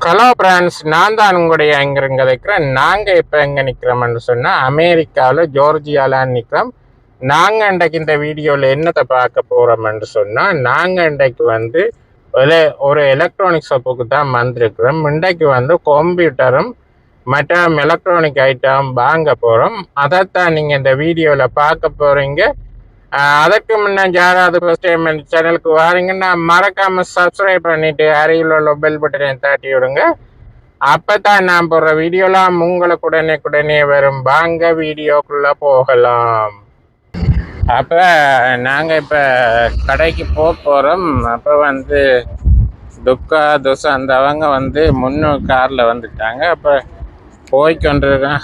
Hello France நான் தான் உங்களுடைய எங்க இருக்கிறேன் நாங்கள் இப்போ எங்கே நிற்கிறோம்னு சொன்னால் அமெரிக்காவில் ஜோர்ஜியாலான்னு நிற்கிறோம் நாங்கள் இன்றைக்கு இந்த வீடியோவில் என்னத்தை பார்க்க போகிறோம்னு சொன்னால் நாங்கள் இன்றைக்கு வந்து ஒரு ஒரு எலக்ட்ரானிக் ஷாப்புக்கு தான் வந்திருக்கிறோம். இன்றைக்கு வந்து கம்ப்யூட்டரும் மற்ற எலக்ட்ரானிக் ஐட்டம் வாங்க போகிறோம் அதைத்தான் நீங்கள் இந்த வீடியோவில் பார்க்க போகிறீங்க அதுக்கு முன்னே யாராவது ஃபர்ஸ்ட் டைம் இந்த சேனலுக்கு வாரீங்கன்னா மறக்காமல் சப்ஸ்கிரைப் பண்ணிவிட்டு அருகில் உள்ள பெல் பட்டனை தட்டி விடுங்க. அப்போ தான் நான் போடுற வீடியோலாம் உங்களுக்கு உடனே உடனே வரும். வாங்க வீடியோக்குள்ளே போகலாம். அப்போ நாங்கள் இப்போ கடைக்கு போக போகிறோம் அப்போ வந்து துக்கா துசா அந்த அவங்க வந்து முன்னு காரில் வந்துட்டாங்க. அப்போ போய்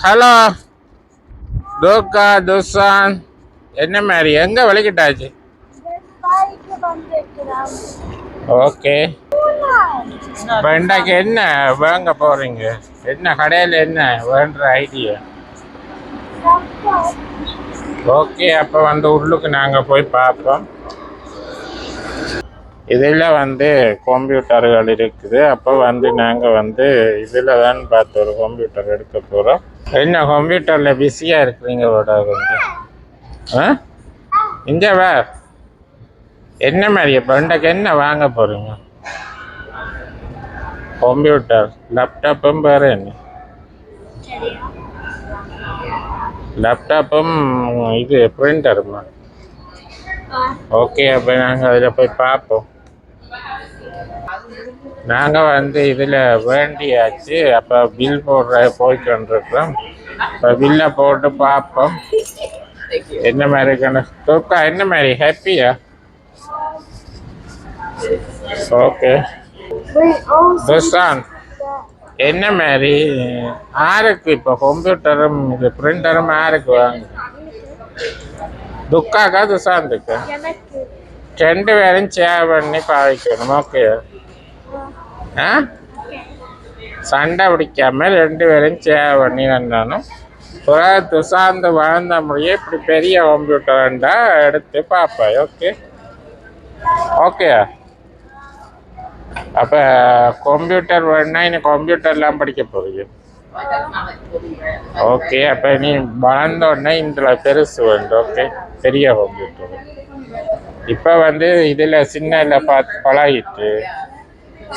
ஹலோ! துக்கா துசான் என்ன மாதிரி? எங்கே விளக்கிட்டாச்சு? ஓகே. இப்போ இன்றைக்கு என்ன வாங்க போகிறீங்க என்ன கடையில் என்ன வேண்ட ஐடியா ஓகே அப்போ வந்து உள்ளுக்கு நாங்கள் போய் பார்ப்போம். இதில் வந்து கம்ப்யூட்டர்கள் இருக்குது. அப்போ வந்து நாங்கள் வந்து இதில் தான் பார்த்து ஒரு கம்ப்யூட்டர் எடுக்க போகிறோம் என்ன கம்ப்யூட்டரில் பிஸியாக இருக்கிறீங்க விட கொஞ்சம் ஆ? இங்கே வா. என்ன மாதிரி பண்டக்கு என்ன வாங்க போகிறீங்க கம்ப்யூட்டர் லேப்டாப்பும் வேறு என்ன. லேப்டாப்பும் இது பிரிண்டருமா ஓகே அப்போ நாங்கள் அதில் போய் பார்ப்போம் நாங்கள் வந்து இதில் வேண்டியாச்சு. அப்போ பில் போடுற போய்க்கொண்டிருக்கிறோம். இப்போ பில்லை போட்டு பார்ப்போம் என்ன மாதிரி தூக்கா என்ன மாதிரி? ஹாப்பியா ஓகே துசான் என்ன மாதிரி? யாருக்கு இப்போ கம்ப்யூட்டரும் இது பிரிண்டரும் யாருக்கு வாங்க. துக்காக்கா துசாந்துக்கு? ரெண்டு பேரும் ஷேர் பண்ணி பாவிக்கணும் ஓகே ஆ? சண்டை பிடிக்காம ரெண்டு பேரும் ஷேர் பண்ணி வந்தாலும் புறா துசாந்து வளர்ந்த முடிய இப்படி பெரிய கம்ப்யூட்டர் இருந்தால் எடுத்து பார்ப்பேன். ஓகே ஓகே அப்போ கம்ப்யூட்டர் வேணுன்னா இனி கம்ப்யூட்டர்லாம் படிக்க போகிறீங்க ஓகே அப்போ நீ வளர்ந்த உடனே இதில் பெருசு வேண்டும் ஓகே பெரிய கம்ப்யூட்டர் இப்போ வந்து இதில் சின்ன பார்த்து பழகிட்டு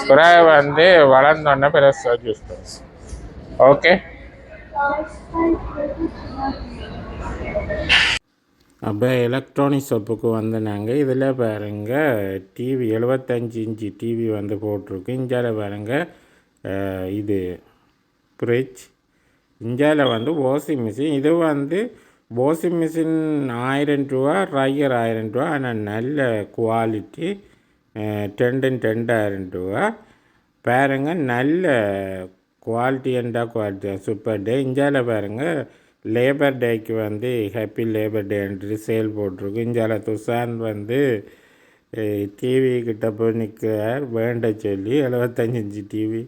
புறா வந்து வளர்ந்தோடனே பெருசாக யூஸ் பண்ணும் ஓகே அப்போ எலக்ட்ரானிக் ஷாப்புக்கு வந்து நாங்கள் இதில் பாருங்க டிவி எழுபத்தஞ்சி இன்ச்சு டிவி வந்து போட்டிருக்கு. இந்தியாவில் பாருங்க இது ஃப்ரிட்ஜ் இந்தியாவில் வந்து வாஷிங் மிஷின் இது வந்து வாஷிங் மிஷின் ஆயிரம் ரூபா ட்ரையர் ஆயிரம் ரூபா ஆனால் நல்ல குவாலிட்டி டென்டன் ரெண்டாயிரம் ரூபா. பாருங்க நல்ல குவாலிட்டி என்றா குவாலிட்டி. சூப்பர் டே இந்தியாவில் பாருங்கள் லேபர் டேக்கு வந்து ஹாப்பி லேபர் டேன்ட்டு சேல் போட்டிருக்கு. இந்தியாவில் துஷான் வந்து டிவி கிட்ட போய் நிற்கிறார் வேண்ட சொல்லி எழுபத்தஞ்சு டிவி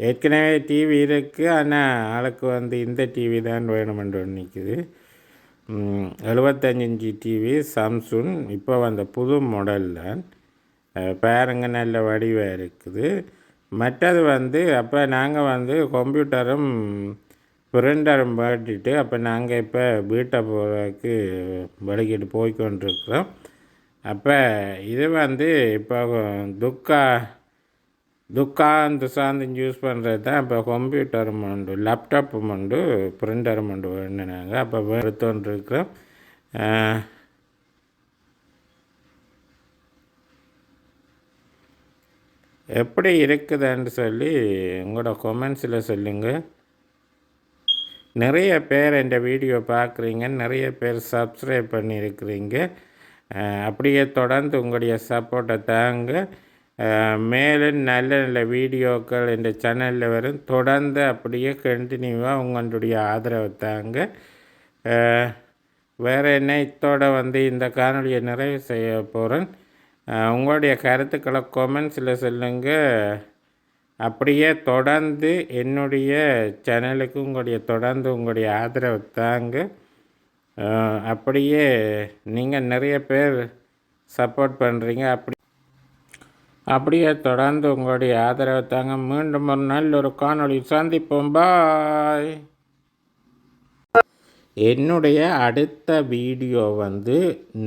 ஏற்கனவே டிவி இருக்குது ஆனால் ஆளுக்கு வந்து இந்த டிவி தான் வேணுமென்று ஒன்று நிற்குது எழுபத்தஞ்சு இன்ச்சு டிவி சாம்சுங் இப்போ வந்த புது மாடல் தான் பாருங்கள் நல்ல வடிவாக இருக்குது. மற்றது வந்து அப்போ நாங்கள் வந்து கம்ப்யூட்டரும் பிரிண்டரும் பாட்டிட்டு அப்போ நாங்கள் இப்போ வீட்டை போகிறதுக்கு வழிகிட்டு போய்க்கொண்டிருக்கிறோம். அப்போ இது வந்து இப்போ துக்கா துக்கான் துசாந்து யூஸ் பண்ணுறது தான். இப்போ கம்ப்யூட்டரும் உண்டு லேப்டாப்பும் உண்டு பிரிண்டரும் உண்டு வேணுனாங்க அப்போ எடுத்துகிட்டு எப்படி இருக்குதுன்னு சொல்லி உங்களோட கொமெண்ட்ஸில் சொல்லுங்கள் நிறைய பேர் இந்த வீடியோ பார்க்குறீங்க நிறைய பேர் சப்ஸ்கிரைப் பண்ணியிருக்கிறீங்க. அப்படியே தொடர்ந்து உங்களுடைய சப்போர்ட்டை தாங்க. மேலும் நல்ல நல்ல வீடியோக்கள் இந்த சேனலில் வரும். தொடர்ந்து அப்படியே கண்டினியூவாக உங்களுடைய ஆதரவை தாங்க. வேறு என்ன இத்தோட வந்து இந்த காணொலியை நிறைவு செய்ய போகிறேன் உங்களுடைய கருத்துக்களை கொமெண்ட்ஸில் சொல்லுங்கள் அப்படியே தொடர்ந்து என்னுடைய சேனலுக்கு உங்களுடைய தொடர்ந்து உங்களுடைய ஆதரவு தாங்க. அப்படியே நீங்கள் நிறைய பேர் சப்போர்ட் பண்ணுறீங்க அப்படி அப்படியே தொடர்ந்து உங்களுடைய ஆதரவை தாங்க. மீண்டும் ஒரு நாள் ஒரு காணொளி சந்திப்போம். பாய் என்னுடைய அடுத்த வீடியோ வந்து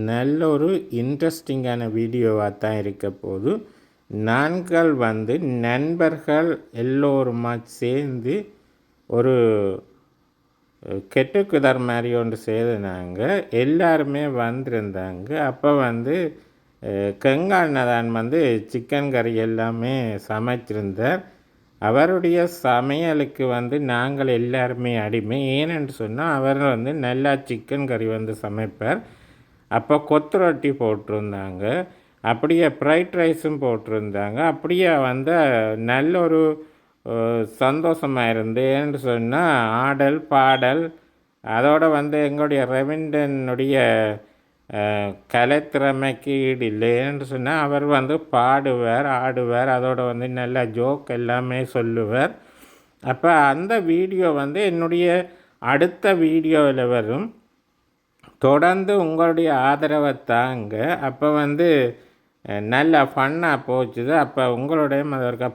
நல்ல ஒரு இன்ட்ரெஸ்டிங்கான வீடியோவாக தான் இருக்க போது நாங்கள் வந்து நண்பர்கள் எல்லோருமா சேர்ந்து ஒரு கெட்டுக்குதர் மாதிரி ஒன்று செய்திருந்தாங்க எல்லாருமே வந்திருந்தாங்க. அப்போ வந்து கங்காண்ணதான் வந்து சிக்கன் கறி எல்லாமே சமைச்சிருந்தார். அவருடைய சமையலுக்கு வந்து நாங்கள் எல்லாருமே அடிமை. ஏனென்று சொன்னால் அவர் வந்து நல்லா சிக்கன் கறி வந்து சமைப்பார். அப்போ கொத்து ரொட்டி போட்டிருந்தாங்க. அப்படியே ஃப்ரைட் ரைஸும் போட்டிருந்தாங்க. அப்படியே வந்து நல்ல ஒரு சந்தோஷமாக இருந்து ஏன்னு சொன்னால் ஆடல் பாடல் அதோடு வந்து எங்களுடைய ரவீந்திரனுடைய கலைத்திறமைக்கு ஈடு இல்லைன்னு சொன்னால் அவர் வந்து பாடுவார் ஆடுவார். அதோட வந்து நல்ல ஜோக் எல்லாமே சொல்லுவார். அப்போ அந்த வீடியோ வந்து என்னுடைய அடுத்த வீடியோவில் வரும். தொடர்ந்து உங்களுடைய ஆதரவை தாங்க. அப்போ வந்து நல்ல ஃபன்னாக போச்சுது. அப்போ உங்களுடைய அதற்கு